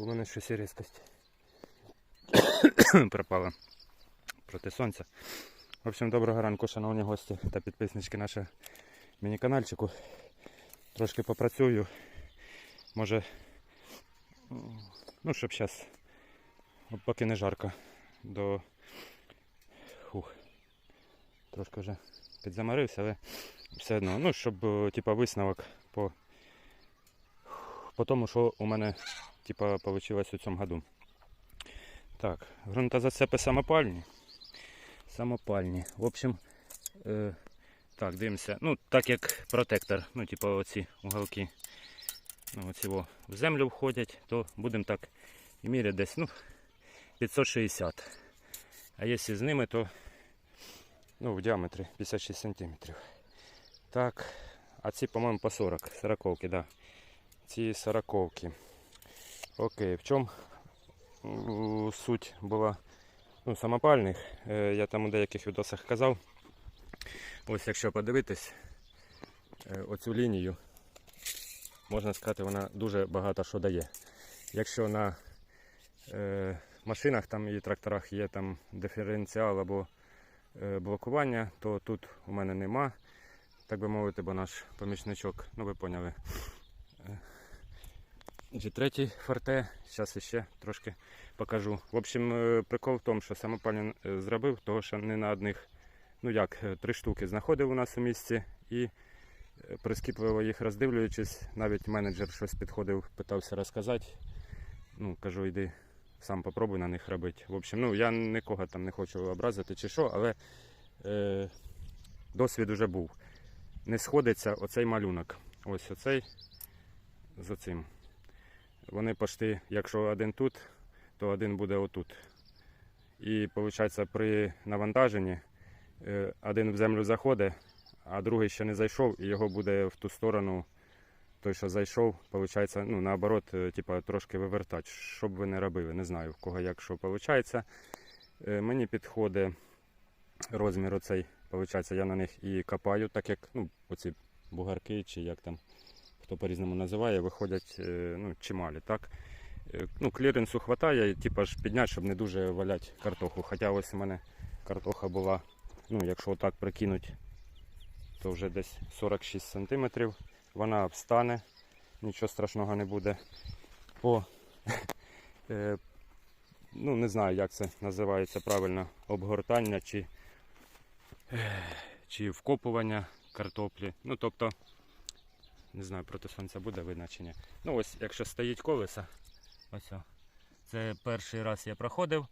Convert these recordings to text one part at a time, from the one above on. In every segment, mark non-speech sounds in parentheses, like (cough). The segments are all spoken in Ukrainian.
бо в мене щось різкость (coughs) пропала проти сонця. В общем, доброго ранку, шановні гості та підписнички нашого міні-канальчику. Трошки попрацюю. Може, ну, щоб зараз, поки не жарко, до Хух. Трошки вже підзамарився, але все одно. Ну, щоб е, типа, висновок по, по тому, що у мене типа, вийшло у цьому году. Так, ґрунтозацепи самопальні. Самопальні. В общем, е, так, дивимося. Ну, так як протектор, ну, типа оці уголки ну, оці во, в землю входять, то будемо так і міряти десь ну, 560. А якщо з ними, то ну, в діаметрі 56 сантиметрів. Так, а ці, по-моєму, по 40. Сороковки, да. Ці сороковки. Окей, в чому суть була ну, самопальних? Е, Я там у деяких відосах казав. Ось якщо подивитись е, оцю лінію, можна сказати, вона дуже багато що дає. Якщо на е, машинах там і тракторах є там диференціал або е, блокування, то тут у мене нема, так би мовити, бо наш помічничок, ну ви поняли. Е, G3 форте, зараз ще трошки покажу. В общем, е, прикол в тому, що самопальня е, зробив, того що не на одних, ну як, е, три штуки знаходив у нас у місті і прискіпливо їх роздивлюючись, навіть менеджер щось підходив, питався розказати. Ну, кажу, йди сам попробуй на них робити. В общем, ну я нікого там не хочу образити чи що, але е, досвід уже був. Не сходиться оцей малюнок. Ось оцей з оцим. Вони пошти, якщо один тут, то один буде отут. І виходить, при навантаженні е, один в землю заходить, а другий ще не зайшов, і його буде в ту сторону, той, що зайшов, виходить, ну, наоборот, типа, трошки вивертати. Що б ви не робили, не знаю, в кого як що виходить. Е, Мені підходить розмір оцей, виходить, я на них і копаю, так як ну, оці бугарки, чи як там хто по-різному називає, виходять е, ну, чималі. Так? Е, Ну, кліренсу вистачає, типа ж підняти, щоб не дуже валять картоху. Хоча ось у мене картоха була, ну, якщо отак прикинуть, то вже десь 46 см. Вона встане, нічого страшного не буде. По, (laughs) е, ну, не знаю, як це називається правильно, обгортання чи, чи вкопування картоплі. Ну, тобто, не знаю, проти сонця буде видно. Ну ось, якщо стоїть колеса, ось. о. Це перший раз я проходив.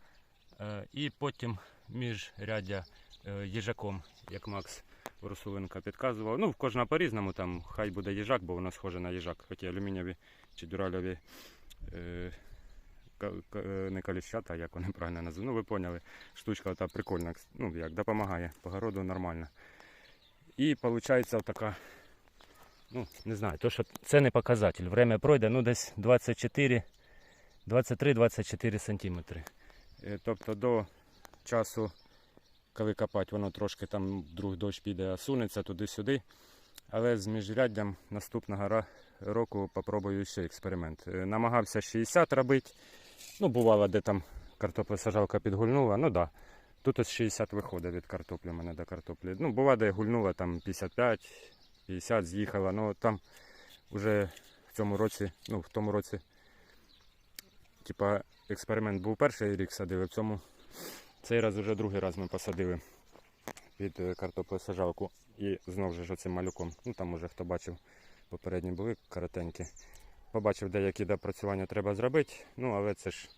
е, І потім міжряддя е, їжаком, як Макс Русуленко підказував. Ну, в кожного по-різному, там хай буде їжак, бо воно схоже на їжак, хоч і алюмінієві чи дюральові е, е, не каліщата, як вони правильно називають. Ну, ви поняли, штучка та прикольна, ну, як допомагає, по городу нормально. І виходить така ну, не знаю, то що це не показатель. Время пройде, ну десь 24, 23-24 сантиметри. Е, Тобто до часу, коли копати, воно трошки там вдруг дощ піде, а сунеться туди-сюди. Але з міжряддям наступного року попробую ще експеримент. Е, Намагався 60 робити. Ну, бувало, де там картоплесажалка підгульнула, ну так. Да. Тут ось 60 виходить від картоплі мене до картоплі. Ну, буває, де гульнула там 55, 50 з'їхала. Ну там вже в цьому році, ну в тому році, типа експеримент був перший рік садили, в цьому цей раз вже другий раз ми посадили під е, картоплесажалку. І знову ж оцим малюком. Ну там уже хто бачив, попередні були коротенькі. Побачив, деякі допрацювання треба зробити. Ну, але це ж,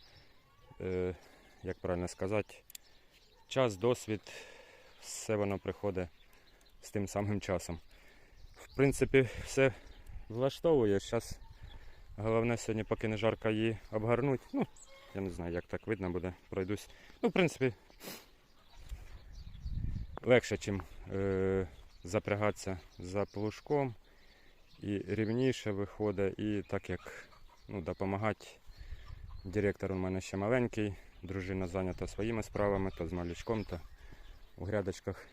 е, як правильно сказати, час, досвід, все воно приходить з тим самим часом. В принципі, все влаштовує. Зараз головне сьогодні, поки не жарко її обгарнуть. Ну, я не знаю, як так видно буде, пройдусь. Ну, в принципі, легше, ніж е, запрягатися за плужком. І рівніше виходить, і так як ну, допомагати. Директор у мене ще маленький, дружина зайнята своїми справами, то з малючком, то у грядочках.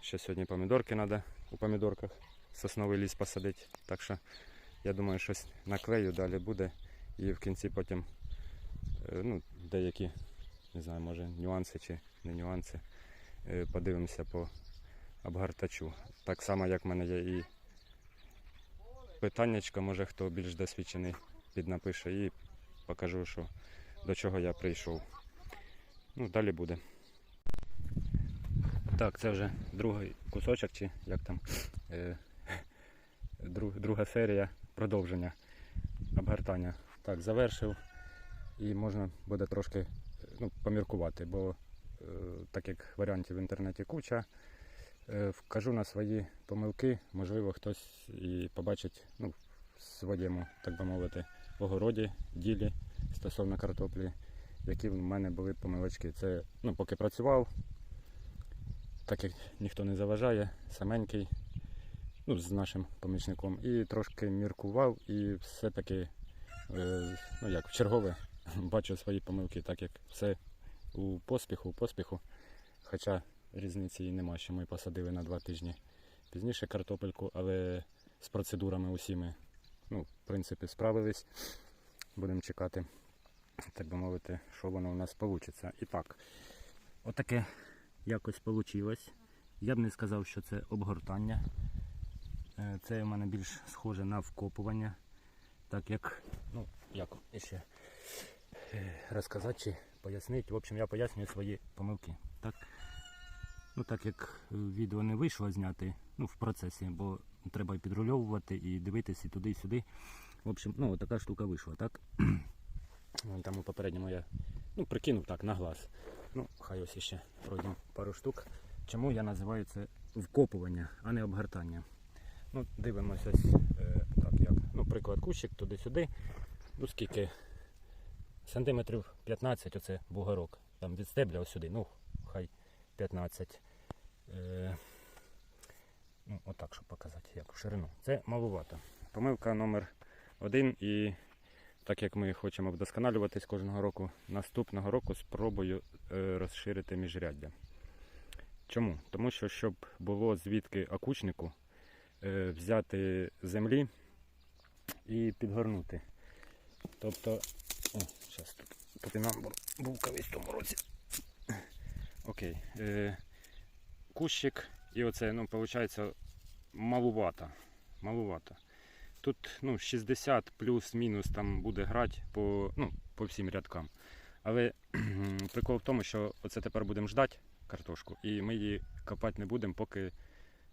Ще сьогодні помідорки треба у помідорках сосновий ліс посадити. Так що я думаю, щось наклею далі буде. І в кінці потім е, ну, деякі, не знаю, може нюанси чи не нюанси. Е, Подивимося по обгортачу. Так само, як в мене є і питаннячко, може хто більш досвідчений піднапише і покажу, що до чого я прийшов. Ну, далі буде. Так, це вже другий кусочок, чи як там. Друг, друга серія продовження обгортання. Так, завершив і можна буде трошки ну, поміркувати, бо е, так як варіантів в інтернеті куча, е, вкажу на свої помилки, можливо, хтось і побачить ну, в своєму, так би мовити, огороді, ділі стосовно картоплі, які в мене були помилочки. Це ну, поки працював, так як ніхто не заважає, саменький, ну, з нашим помічником, і трошки міркував, і все-таки, е, ну як в чергове, (laughs) бачу свої помилки, так як все у поспіху, у поспіху. Хоча різниці і нема, що ми посадили на два тижні пізніше картопельку, але з процедурами усіми, ну, в принципі, справились. Будемо чекати, так би мовити, що воно у нас вийде. І так, отаке якось вийшло. Я б не сказав, що це обгортання. Е, Це у мене більш схоже на вкопування. Так як, ну, як ще е, розказати чи пояснити. В общем, я пояснюю свої помилки. Так, ну, так як е, відео не вийшло зняти ну, в процесі, бо треба і підрульовувати, і дивитися і туди, і сюди. В общем, ну, така штука вийшла, так? (clears throat) Там у попередньому я ну, прикинув так на глаз. Ну, хай ось ще пройдемо пару штук. Чому я називаю це вкопування, а не обгортання? Ну, дивимося е, так, як. Ну, приклад кущик туди-сюди. Ну скільки? Сантиметрів 15 оце бугорок. Там від стебля сюди, ну, хай 15. Е, ну, отак, щоб показати, як в ширину. Це малувато. Помилка номер один і так як ми хочемо вдосконалюватись кожного року, наступного року спробую е, розширити міжряддя. Чому? Тому що щоб було звідки окучнику взяти землі і підгорнути. Тобто, о, зараз тут топінамбур був колись в тому році. Окей. Е, кущик і оце, ну, виходить, малувато. малувато. Тут ну, 60 плюс-мінус там буде грати по, ну, по всім рядкам. Але прикол в тому, що оце тепер будемо ждати картошку, і ми її копати не будемо, поки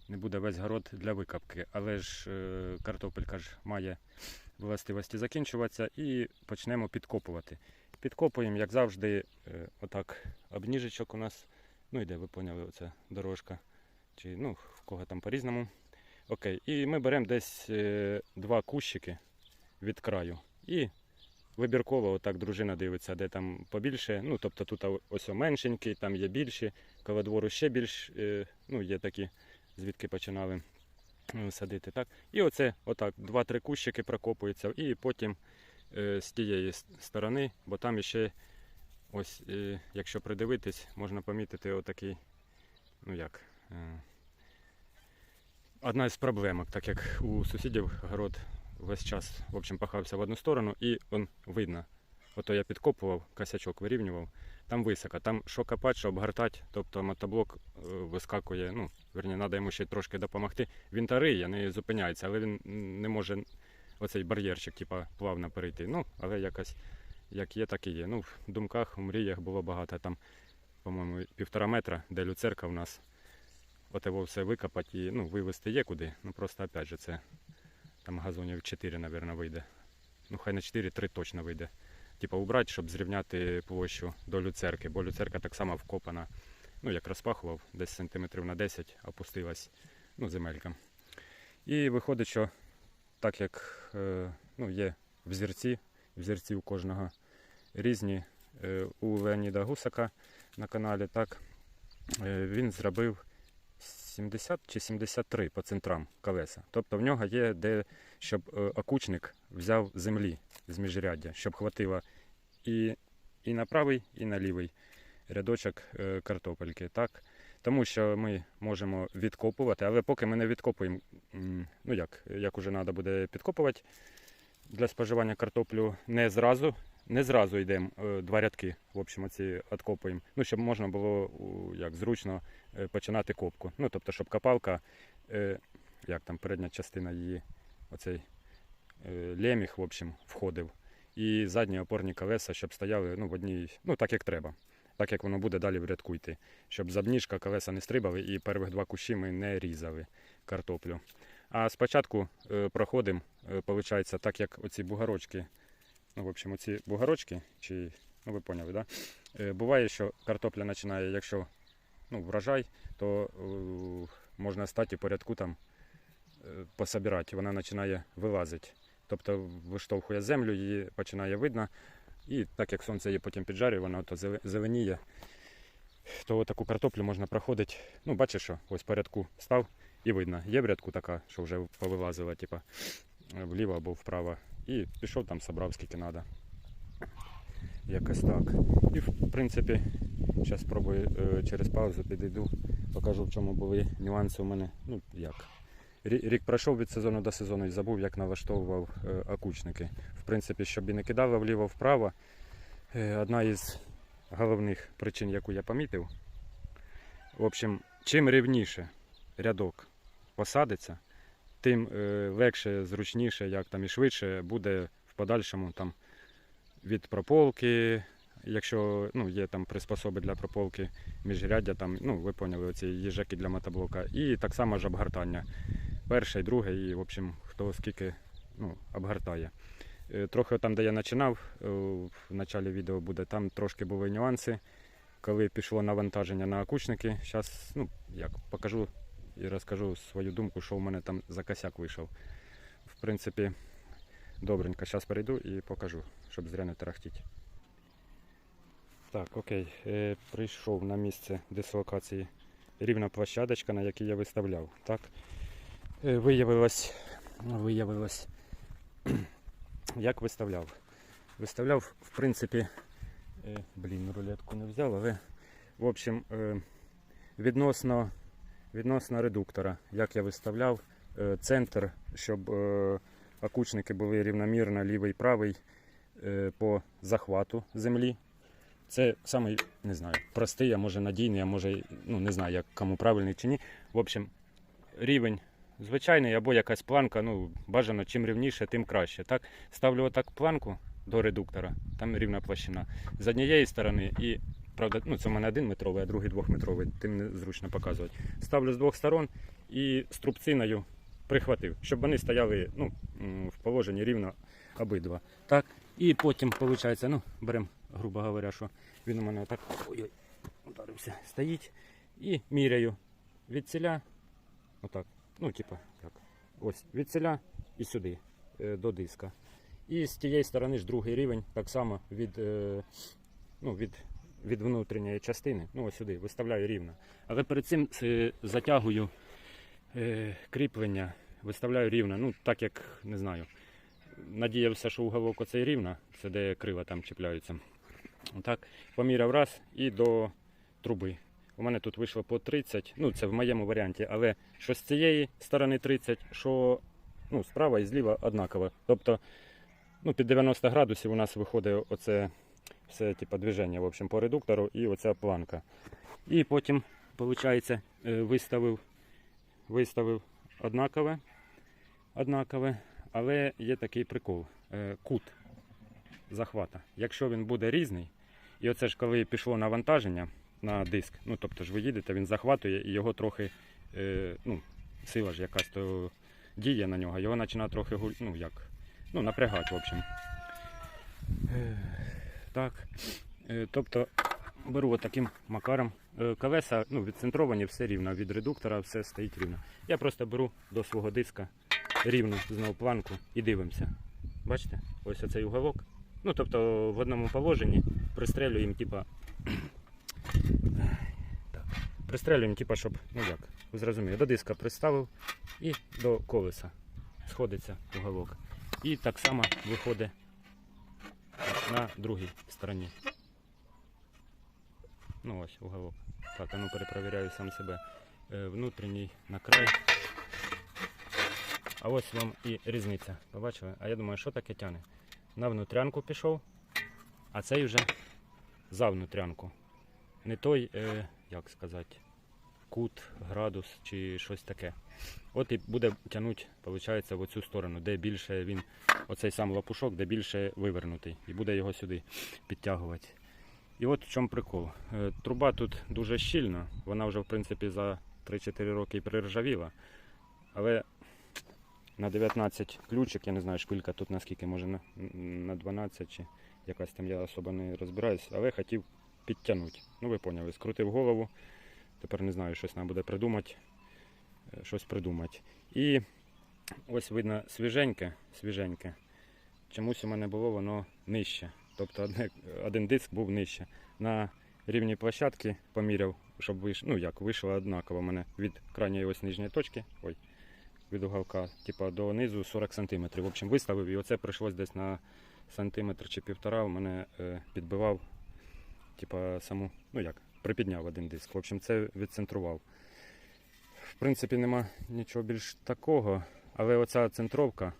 не буде весь город для викопки. Але ж е, картопелька ж має властивості закінчуватися і почнемо підкопувати. Підкопуємо, як завжди, е, отак обніжечок у нас. Ну йде, ви поняли, оця дорожка. Чи ну, в кого там по-різному. Окей, і ми беремо десь е, два кущики від краю. І вибірково отак дружина дивиться, де там побільше. Ну, тобто тут ось меншенький, там є більші, коло двору ще більш, ну, є такі, звідки починали е, садити. Так? І оце отак, два-три кущики прокопуються, і потім е, з тієї сторони, бо там ще, ось, е, якщо придивитись, можна помітити отакий, ну як. Е, одна із проблемок, так як у сусідів город весь час в общем, пахався в одну сторону, і он видно. Ото я підкопував, косячок вирівнював, там високо, там що копати, що обгортати, тобто мотоблок е, вискакує, ну, верні, треба йому ще трошки допомогти. Він тариє, не зупиняється, але він не може оцей бар'єрчик, типа, плавно перейти. Ну, але якось як є, так і є. Ну, в думках, у мріях було багато там, по-моєму, півтора метра, де люцерка в нас от його все викопати і ну, вивезти є куди. Ну просто опять же це там газонів 4, мабуть, вийде. Ну хай на 4, 3 точно вийде. Типа убрати, щоб зрівняти площу до люцерки, бо люцерка так само вкопана. Ну, як розпахував, десь сантиметрів на 10 опустилась ну, земелька. І виходить, що так як е, ну, є взірці, взірці у кожного різні е, у Леоніда Гусака на каналі, так, е, він зробив 70 чи 73 по центрам колеса. Тобто в нього є де, щоб окучник взяв землі з міжряддя, щоб хватило і, і на правий, і на лівий рядочок е, картопельки. Так? Тому що ми можемо відкопувати, але поки ми не відкопуємо, ну як, як уже треба буде підкопувати для споживання картоплю не зразу, не зразу йдемо е, два рядки, в общем, оці откопуємо. Ну, щоб можна було як зручно е, починати копку. Ну, тобто, щоб копалка, як там передня частина її, оцей е, леміх, в общем, входив. І задні опорні колеса, щоб стояли ну, в одній, ну так як треба. Так як воно буде далі в рядку йти. Щоб забніжка колеса не стрибали і первих два кущі ми не різали картоплю. А спочатку е, проходимо, е, виходить, так як оці бугорочки, ну, в общем, оці бугорочки, чи, ну ви поняли, да? Е, буває, що картопля починає, якщо ну, врожай, то е, можна стати по рядку там е, пособирати, вона починає вилазити. Тобто виштовхує землю, її починає видно. І так як сонце її потім піджарює, вона то зеленіє, то таку картоплю можна проходити. Ну, бачиш, що ось по рядку став і видно. Є в рядку така, що вже повилазила, типа вліво або вправо. І пішов там, собрав скільки треба. Якось так. І в принципі, зараз спробую е, через паузу підійду, покажу, в чому були нюанси у мене. Ну, як. Рі- Рік пройшов від сезону до сезону і забув, як налаштовував е, окучники. В принципі, щоб і не кидало вліво-вправо. Е, одна із головних причин, яку я помітив. В общем, чим рівніше рядок посадиться, тим е, легше, зручніше, як там і швидше буде в подальшому там від прополки. Якщо ну, є там приспособи для прополки міжряддя, там, ну, ви поняли, оці їжаки для мотоблока. І так само ж обгортання. Перше і друге, і, в общем, хто скільки ну, обгортає. Е, Трохи там, де я починав, е, в началі відео буде, там трошки були нюанси, коли пішло навантаження на окучники. Зараз ну, покажу і розкажу свою думку, що в мене там за косяк вийшов. В принципі, добренько, зараз перейду і покажу, щоб зря не тарахтіти. Так, окей, е, прийшов на місце дислокації рівна площадочка, на якій я виставляв. Так? Е, виявилось, виявилось, (clears throat) як виставляв. Виставляв, в принципі, е, блін, рулетку не взяв, але в общем, е, відносно, відносно редуктора, як я виставляв, центр, щоб окучники були рівномірно лівий правий е, по захвату землі. Це самий, не знаю, простий, а може надійний, а може, ну не знаю, як кому правильний чи ні. В общем, рівень звичайний або якась планка, ну, бажано чим рівніше, тим краще. Так, ставлю отак планку до редуктора, там рівна площина. З однієї сторони і, правда, ну це в мене один метровий, а другий двохметровий, тим незручно показувати. Ставлю з двох сторон і струбциною прихватив, щоб вони стояли ну, в положенні рівно обидва. Так, і потім, виходить, ну, беремо, грубо говоря, що він у мене отак ой-ой, ударився, стоїть і міряю від ціля, отак, ну, типа, як, ось, від ціля і сюди, е, до диска. І з тієї сторони ж другий рівень, так само від, е, ну, від, від внутрішньої частини, ну, ось сюди, виставляю рівно. Але перед цим е, затягую кріплення, виставляю рівно, ну, так як, не знаю, надіявся, що уголок оцей рівно, це де крила там чіпляються. Так, поміряв раз і до труби. У мене тут вийшло по 30, ну це в моєму варіанті, але що з цієї сторони 30, що ну, справа і зліва однаково. Тобто ну, під 90 градусів у нас виходить оце все типу, движення в общем, по редуктору і оця планка. І потім, виходить, виставив, виставив однакове, однакове, але є такий прикол. Е, Кут захвата. Якщо він буде різний, і оце ж коли пішло навантаження на диск, ну тобто ж ви їдете, він захватує і його трохи, е, ну, сила ж якась то діє на нього, його починає трохи гуль- ну, як, ну, напрягати, в общем. Е, так. Е, тобто беру таким макаром. Е, Колеса ну, відцентровані, все рівно, від редуктора все стоїть рівно. Я просто беру до свого диска рівну знову планку і дивимося. Бачите? Ось оцей уголок. Ну, тобто в одному положенні пристрелюємо, типа. Пристрелюємо, типа, щоб, ну як, ви зрозуміли, до диска приставив і до колеса сходиться уголок. І так само виходить на другій стороні. Ну ось уголок. Так, а ну перепровіряю сам себе. Е, внутрішній на край. А ось вам і різниця. Побачили? А я думаю, що таке тяне? На внутрянку пішов, а цей вже за внутрянку. Не той, е, як сказати, кут, градус чи щось таке. От і буде тягнути, виходить, в оцю сторону, де більше він, оцей сам лапушок, де більше вивернутий. І буде його сюди підтягувати. І от в чому прикол. Е, Труба тут дуже щільна, вона вже в принципі за 3-4 роки приржавіла. Але на 19 ключик, я не знаю, шпилька тут наскільки, може на, на 12 чи якась там я особо не розбираюсь, але хотів підтягнути. Ну ви поняли, скрутив голову. Тепер не знаю, щось нам буде придумати. е, Щось придумати. І ось видно свіженьке, свіженьке. Чомусь у мене було воно нижче. Тобто одне, один диск був нижче. На рівні площадки поміряв, щоб вийш, ну як вийшло однаково мене від крайньої ось нижньої точки, ой, від уголка, типа до низу 40 см. В общем, виставив і оце прийшлось десь на сантиметр чи півтора. У мене е, підбивав, типа саму, ну як, припідняв один диск. В общем, це відцентрував. В принципі, нема нічого більш такого, але оця центровка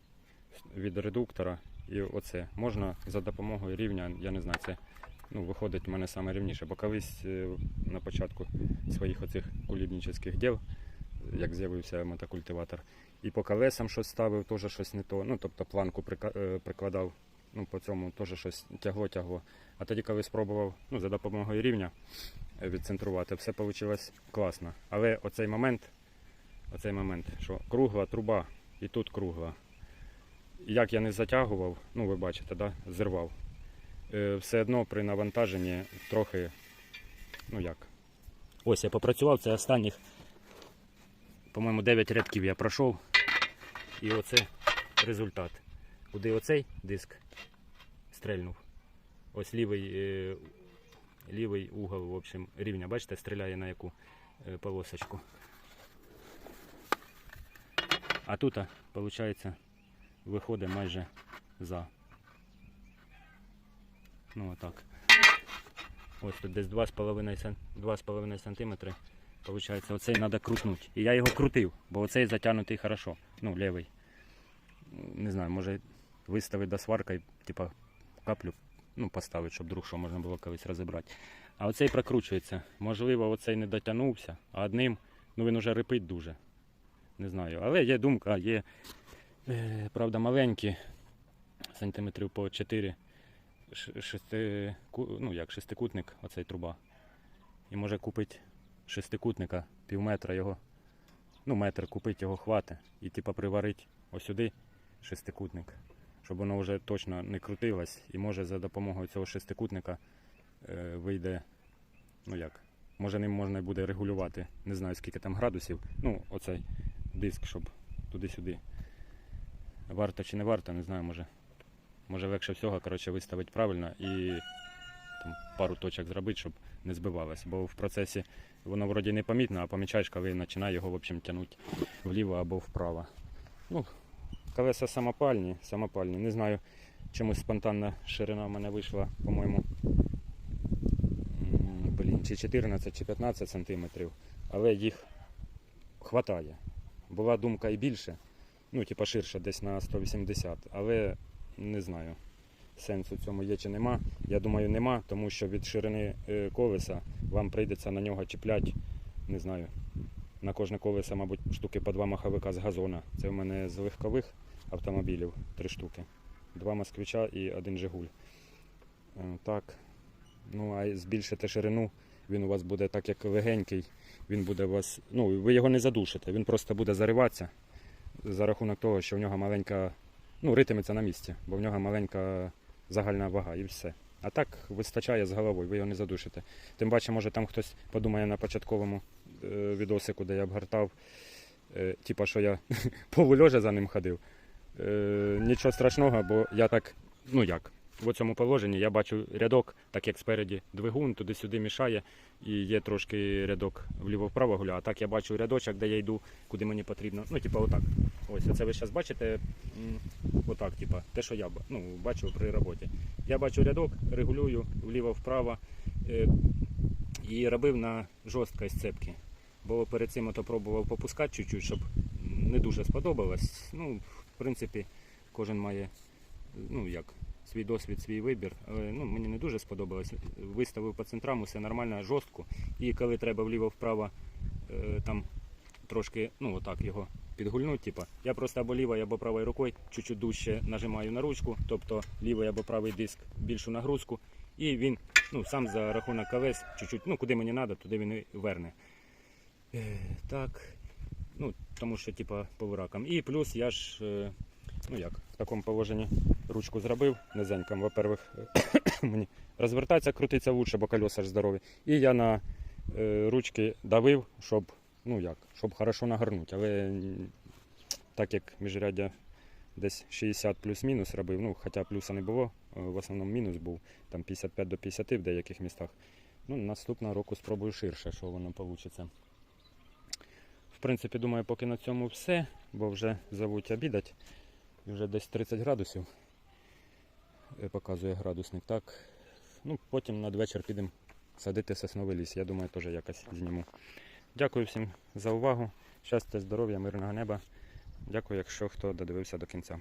від редуктора і оце можна за допомогою рівня, я не знаю, це ну, виходить в мене саме рівніше, бо колись е, на початку своїх оцих кулібнічних діл, як з'явився мотокультиватор, і по колесам щось ставив, теж щось не то. Ну, тобто планку е, прикладав, ну, по цьому теж щось тягло-тягло. А тоді, коли спробував ну, за допомогою рівня е, відцентрувати, все вийшло класно. Але оцей момент, оцей момент, що кругла труба і тут кругла. Як я не затягував, ну ви бачите, да, зірвав. Е, все одно при навантаженні трохи, ну як. Ось я попрацював, це останніх, по-моєму, 9 рядків я пройшов. І оце результат. Куди оцей диск стрельнув. Ось лівий, е, лівий угол, в общем, рівня, бачите, стріляє на яку е, полосочку. А тут, виходить, виходить майже за. Ну отак. Ось тут десь 2,5 см, 2,5 см. Получається, оцей треба крутнути. І я його крутив, бо оцей затягнутий хорошо. Ну, лівий. Не знаю, може виставити до сварка і типа каплю ну, поставити, щоб друг що можна було колись розібрати. А оцей прокручується. Можливо, оцей не дотягнувся, а одним, ну він уже рипить дуже. Не знаю. Але є думка, є, е, правда, маленькі, сантиметрів по 4 ш- шести, ну, як шестикутник, оцей труба. І може купити шестикутника, пів метра його, ну, метр купити його хвати і типа приварити ось сюди шестикутник, щоб воно вже точно не крутилось. І може за допомогою цього шестикутника е, вийде, ну як, може ним можна буде регулювати, не знаю скільки там градусів. Ну, оцей диск, щоб туди-сюди. Варто чи не варто, не знаю, може. Може легше всього коротше, виставити правильно і там, пару точок зробити, щоб не збивалось. Бо в процесі воно вроді не помітно, а помічаєш, коли починає його в общем, тягнути вліво або вправо. Ну, колеса самопальні, самопальні. Не знаю, чомусь спонтанна ширина в мене вийшла, по-моєму, блін, чи 14, чи 15 сантиметрів, але їх хватає. Була думка і більше, ну, типа ширше, десь на 180, але не знаю. Сенсу цьому є чи нема. Я думаю, нема, тому що від ширини е, колеса вам прийдеться на нього чіпляти, не знаю. На кожне колесо, мабуть, штуки по два маховика з газона. Це в мене з легкових автомобілів три штуки. Два москвича і один Жигуль. Е, Так. Ну, а збільшити ширину, він у вас буде так, як легенький, він буде у вас. Ну, ви його не задушите, він просто буде зариватися за рахунок того, що в нього маленька ну, ритиметься на місці, бо в нього маленька загальна вага і все. А так вистачає з головою, ви його не задушите. Тим паче, може там хтось подумає на початковому е, відосику, де я обгортав, е, типа, що я (laughs) полульожа за ним ходив. Е, нічого страшного, бо я так, ну як, в цьому положенні я бачу рядок, так як спереді двигун, туди-сюди мішає, і є трошки рядок вліво-вправо гуля. А так я бачу рядочок, де я йду, куди мені потрібно. Ну, типа, отак. Ось, оце ви зараз бачите, отак, типа, те, що я ну, бачу при роботі. Я бачу рядок, регулюю вліво-вправо е, і робив на жорсткость цепки. Бо перед цим ото пробував попускати чуть-чуть, щоб не дуже сподобалось. Ну, в принципі, кожен має, ну як, свій досвід, свій вибір. Ну, мені не дуже сподобалось. Виставив по центрам, усе нормально, жорстко. І коли треба вліво-вправо е, там трошки, ну отак його підгульнути, типа, я просто або лівою, або правою рукою чуть-чуть дужче нажимаю на ручку, тобто лівий або правий диск більшу нагрузку, і він ну, сам за рахунок колес, чуть-чуть, ну куди мені треба, туди він і верне. Е, так, ну, тому що, типа, по виракам. І плюс я ж, е, ну як, в такому положенні ручку зробив низеньком, во-первых, (coughs) мені розвертатися, крутиться лучше, бо колеса ж здорові. І я на е, ручки давив, щоб, ну як, щоб хорошо нагорнути. Але так як міжряддя десь 60 плюс-мінус робив, ну хоча плюса не було, е, в основному мінус був, там 55 до 50 в деяких містах. Ну, наступного року спробую ширше, що воно вийде. Принципі, думаю, поки на цьому все, бо вже зовуть обідать. І вже десь 30 градусів показує градусник. Так. Ну, потім надвечір підемо садити сосновий ліс. Я думаю, теж якось зніму. Дякую всім за увагу. Щастя, здоров'я, мирного неба. Дякую, якщо хто додивився до кінця.